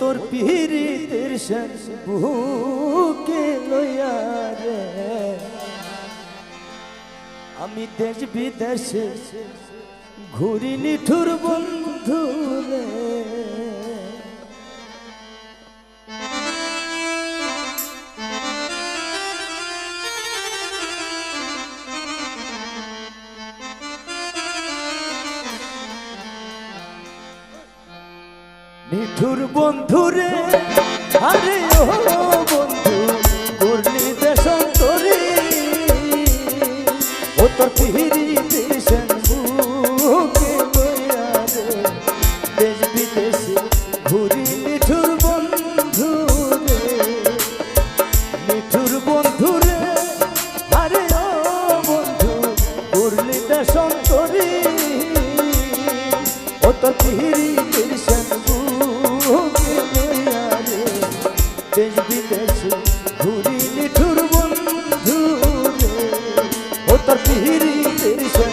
তোর পিহিরিতের শেষ বুকে লইয়া আমি দেশ বিদেশে ঘুরি নিঠুর বন্ধু রে। নিঠুর বন্ধুরে আরে ও বন্ধু করলি দেশন্তরে ও তোর পিহিরি ও তোর পিহিরি বুকে লইয়া রে দেশ বিদেশে ঘুরি নিঠুর বন্ধু রে ও তোর পিহিরি দেশন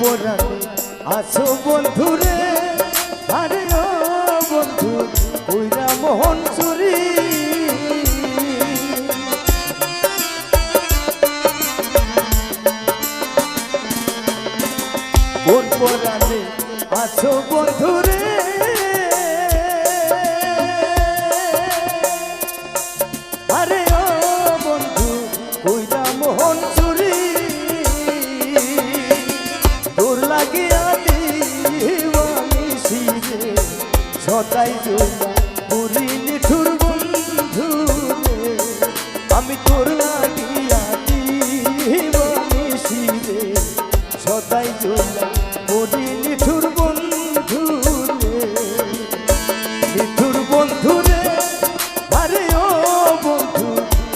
পরাণে আছো বন্ধু রে আরে ও বন্ধু, কইরা মোহন চুরি। কোন পরাণে আছো বন্ধু রে আরে ও বন্ধু, কইরা মোহন চুরি। লাগিয়া দিওয়ানি শিরে সদাই জোলা পুরি নিঠুর বন্ধু। আমি তোর লাগিয়া দিওয়ানি শিরে সদাই জোলা পুরি নিঠুর বন্ধু। নিঠুর বন্ধু রে আরে বন্ধু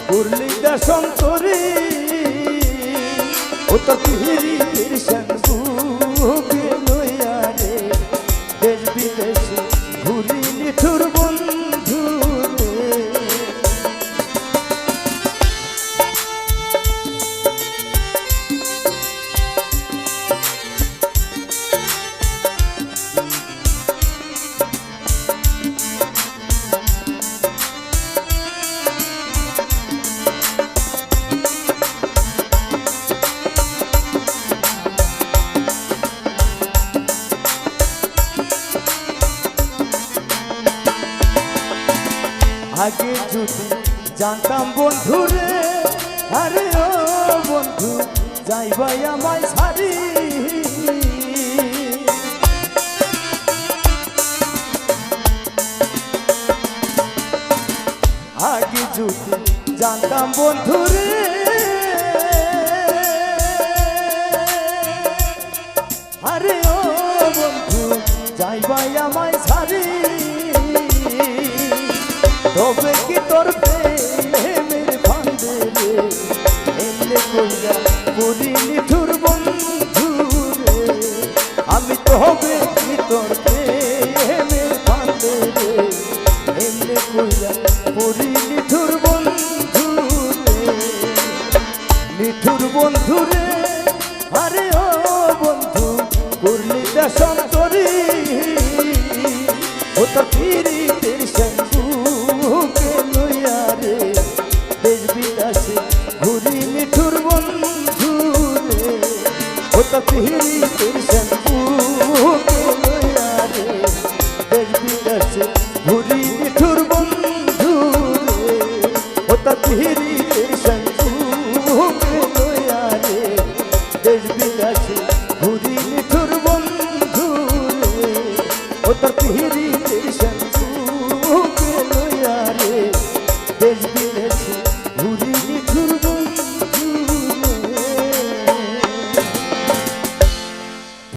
করলি সন্তরে তো পিহিরি তিরসন আগে যদি জানতাম বন্ধু রে। আরে ও বন্ধু, যাইবাই আমায় ছাড়ি। আগে যদি জানতাম বন্ধু রে। আরে ও বন্ধু, যাইবাই আমায় ছাড়ি। তবে কি তোর প্রেমের ফান্দে রে এমনি কইরা পুরি নিঠুর বন্ধু রে আমি তো হবে কি তোর প্রেমের দেশ বিদেশে ঘুরি